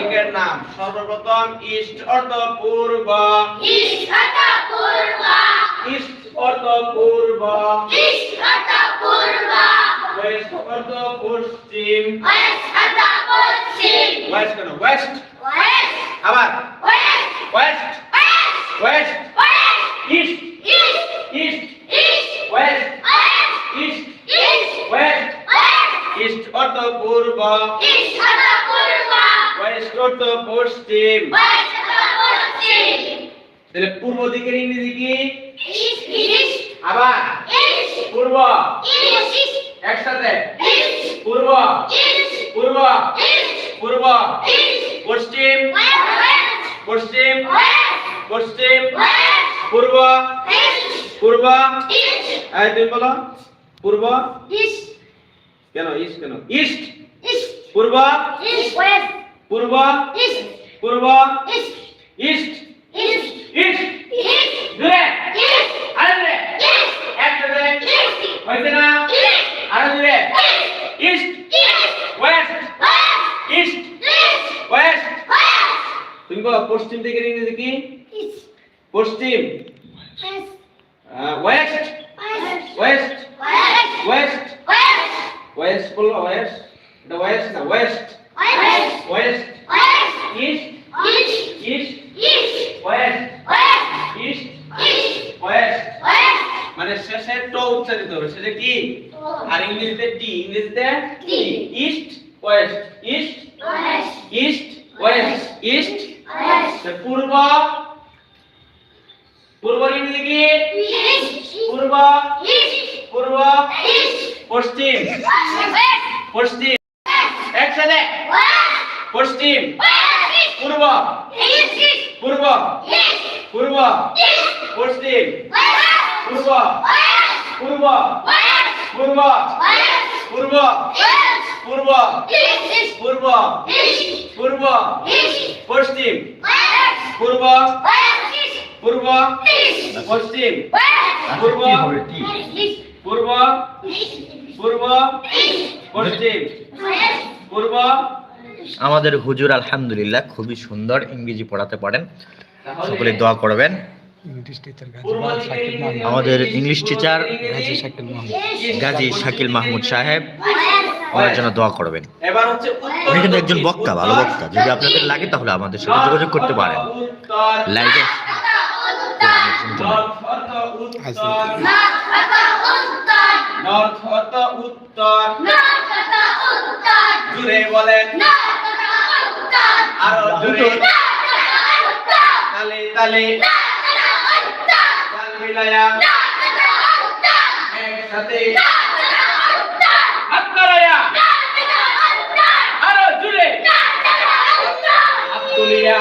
দিকের নাম। সর্বপ্রথম ইস্ট অর্থ পূর্ব। ইষ্টতা পূর্ব। ইস্ট অর্থ পূর্ব। ইষ্টতা পূর্ব। ওয়েস্ট অর্থ পশ্চিম। ওয়েষ্টতা পশ্চিম। ওয়েস্ট কেন? ওয়েস্ট। ওয়েস্ট। আবার। West. West. West. West. West. East east east east west. West. East east west. West. East অর্থ পূর্ব ইষ্টতা পূর্ব। বহিষ্কৃত পশ্চিম। তাহলে পূর্ব দিকের ইংরেজি কি? আবার। পূর্ব। একসাথে। পূর্ব। পূর্ব। পূর্ব। পশ্চিম। পশ্চিম। পশ্চিম। পূর্ব। পূর্ব। আয় তুমি বলো। পূর্ব। কেন ইস্ট কেন? ইস্ট। পূর্ব। ওয়েস্ট। পূর্ব পূর্ব ইস্ট। ইস্ট। ইস্ট। দূরে। আরও দূরে এক দূরে হয়েছে না? আরও দূরে। ইস্ট। ওয়েস্ট। ইস্ট। ওয়েস্ট। তুমি বলো পশ্চিম দিকের ইংরেজি কি? পশ্চিম। West. West. West. West. West. বলল ওয়েস্ট। ওয়েস্ট। উচ্চারিত হবে। সেটা কি? আর ইংরেজিতে টি ইংরেজিতে টি। East west. East west. East west. East. West. পূর্ব? পূর্ব ইংরেজি কি? ইস্ট। পূর্ব? ইস্ট। পূর্ব? পশ্চিম। পশ্চিম। একসাথে। পশ্চিম। পূর্ব। পূর্ব। পূর্ব। পশ্চিম। পূর্ব। পূর্ব। পূর্ব। পূর্ব। পূর্ব। পূর্ব। পূর্ব। পশ্চিম। পূর্ব। পূর্ব। পশ্চিম। পূর্ব। পূর্ব। পূর্ব। পশ্চিম। পূর্ব। আমাদের হুজুর আলহামদুলিল্লাহ খুবই সুন্দর ইংরেজি পড়াতে পারেন। সকলে দোয়া করবেন। ইংলিশ টিচার পূর্ব গাজী দিকের শাকিল মাহমুদ আমাদের ইংলিশ টিচার গাজী শাকিল মাহমুদ। গাজী শাকিল মাহমুদ সাহেব ওনার জন্য দোয়া করবেন। এবার হচ্ছে উনি কিন্তু একজন বক্তা ভালো বক্তা। যদি আপনাদের লাগে তাহলে আমাদের সাথে যোগাযোগ করতে পারেন। লাইভে জুড়ে বলেন আরও জুড়ে তালে তাল। মিলায়া একসাথে। হাত দাঁড়ায়া আরও জুড়ে হাত তুলিয়া।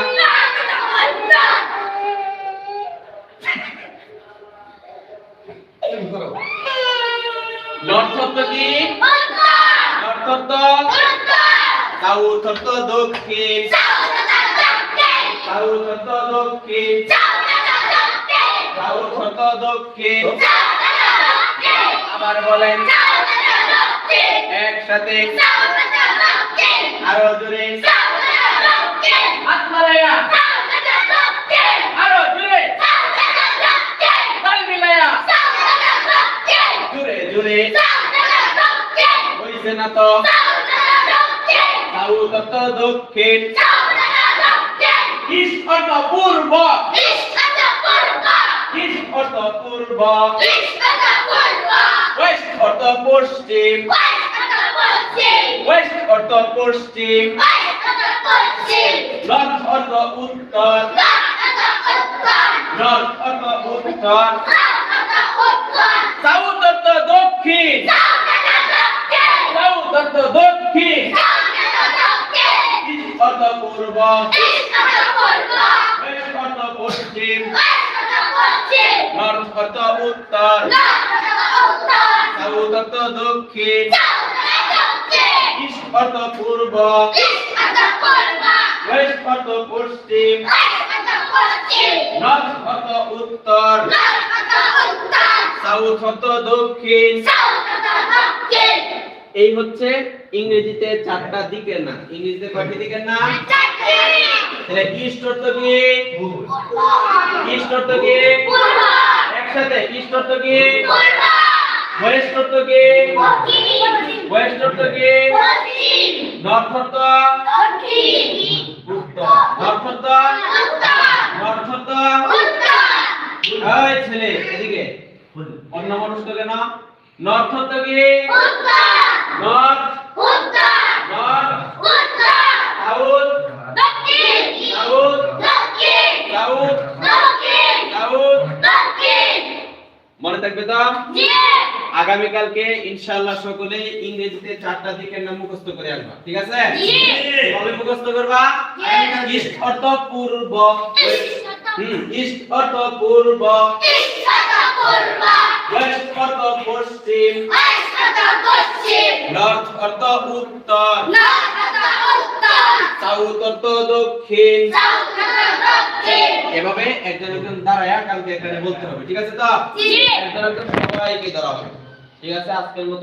লর্থত্ব কি? লর্থত্ব সাউথত্ব দক্ষিণ। সাউথত্ব দক্ষিণ। সাউথ অর্থ দক্ষিণ আবার বলেন একসাথে আরও জোরে হাত মারাইয়া আরও জোরে তাল মিলাইয়া জোরে জোরে হইছে না তো সাউথ দক্ষিণ ইস্ট পূর্ব ইস্ট অর্থ পূর্ব। ওয়েস্ট অর্থ পশ্চিম। ওয়েস্ট অর্থ পশ্চিম। নর্থ অর্থ উত্তর। নর্থ অর্থ উত্তর। সাউথ অর্থ দক্ষিণ। সাউথ অর্থ দক্ষিণ। ইস্ট অর্থ পূর্ব ওয়েস্ট অর্থ পশ্চিম নর্থ অর্থ উত্তর। সাউথ অর্থ দক্ষিণ। ইস্ট অর্থ পূর্ব। ওয়েস্ট অর্থ পশ্চিম। নর্থ অর্থ উত্তর। সাউথ অর্থ দক্ষিণ। এই হচ্ছে ইংরেজিতে চারটা দিকের নাম। ইংরেজিতে কয়টি দিকের নাম? তাহলে ইস্ট অর্থ কি? ইস্ট অর্থ কি? একসাথে ইস্ট অর্থ কি? ওয়েস্ট অর্থ কি? ওয়েস্ট অর্থ কি? নর্থ অর্থ উত্তর নর্থ অর্থ নর্থ অর্থ ছেলে এদিকে। অন্য মানুষ তো কেন? নর্থ অর্থ কি north south south south south মনে থাকবে তো? আগামীকালকে ইনশাআল্লাহ সকলে ইংরেজিতে চারটা দিকের নাম মুখস্থ করে আসবা ঠিক আছে? মুখস্থ করবা? ইস্ট অর্থ পূর্ব। হুম ইস্ট অর্থ পূর্ব। ওয়েস্ট অর্থ পশ্চিম। নর্থ অর্থ উত্তর। সাউথ অর্থ দক্ষিণ। এভাবে একজন একজন দাঁড়ায় কালকে এখানে বলতে হবে ঠিক আছে তো? একজন একজন সবাইকে ধরা হবে ঠিক আছে? আজকের মতো